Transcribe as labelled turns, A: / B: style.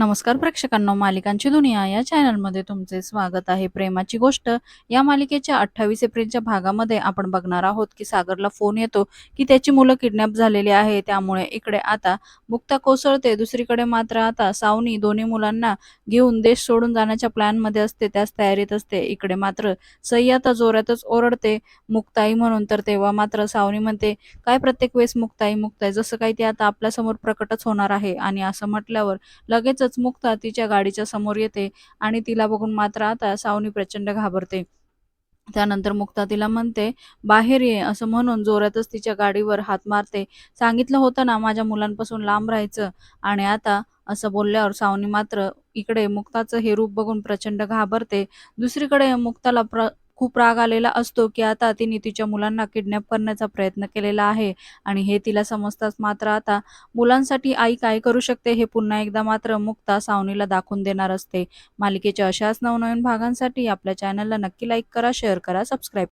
A: नमस्कार प्रेक्षकांनो मालिकांची दुनिया या चॅनलमध्ये तुमचे स्वागत आहे. प्रेमाची गोष्ट या मालिकेच्या अठ्ठावीस एप्रिलच्या भागामध्ये आपण बघणार आहोत की सागरला फोन येतो की त्याची मुलं किडनॅप झालेली आहे. त्यामुळे इकडे आता मुक्ता कोसळते दुसरीकडे मात्र आता सावनी दोन्ही मुलांना घेऊन देश सोडून जाण्याच्या प्लॅनमध्ये असते त्याच तयारीत असते. इकडे मात्र सई आता जोरातच ओरडते मुक्ताई म्हणून. तर तेव्हा मात्र सावनी म्हणते काय प्रत्येक वेळेस मुक्ताई मुक्ताई जसं काही ते आता आपल्यासमोर प्रकटच होणार आहे आणि असं म्हटल्यावर लगेचच मुक्ता तिच्या गाडीच्या समोर येते आणि तिला बघून मात्र आता सावनी प्रचंड घाबरते. त्यानंतर मुक्ता तिला म्हणते बाहेर ये असं म्हणून जोरातच तिच्या गाडीवर हात मारते. सांगितलं होतं ना माझ्या मुलांपासून लांब राहायचं. आणि आता असं बोलल्यावर सावनी मात्र इकडे मुक्ताचं हे रूप बघून प्रचंड घाबरते. दुसरीकडे मुक्ताला प्र खूप राग आलेला असतो की आता तिने तिच्या मुलांना किडनॅप करण्याचा प्रयत्न केलेला आहे आणि हे तिला समजताच मात्र आता मुलांसाठी आई काय करू शकते हे पुन्हा एकदा मात्र मुक्ता सावनीला दाखवून देणार असते. मालिकेच्या अशाच नवनवीन भागांसाठी आपल्या चॅनलला नक्की लाईक करा शेअर करा सबस्क्राईब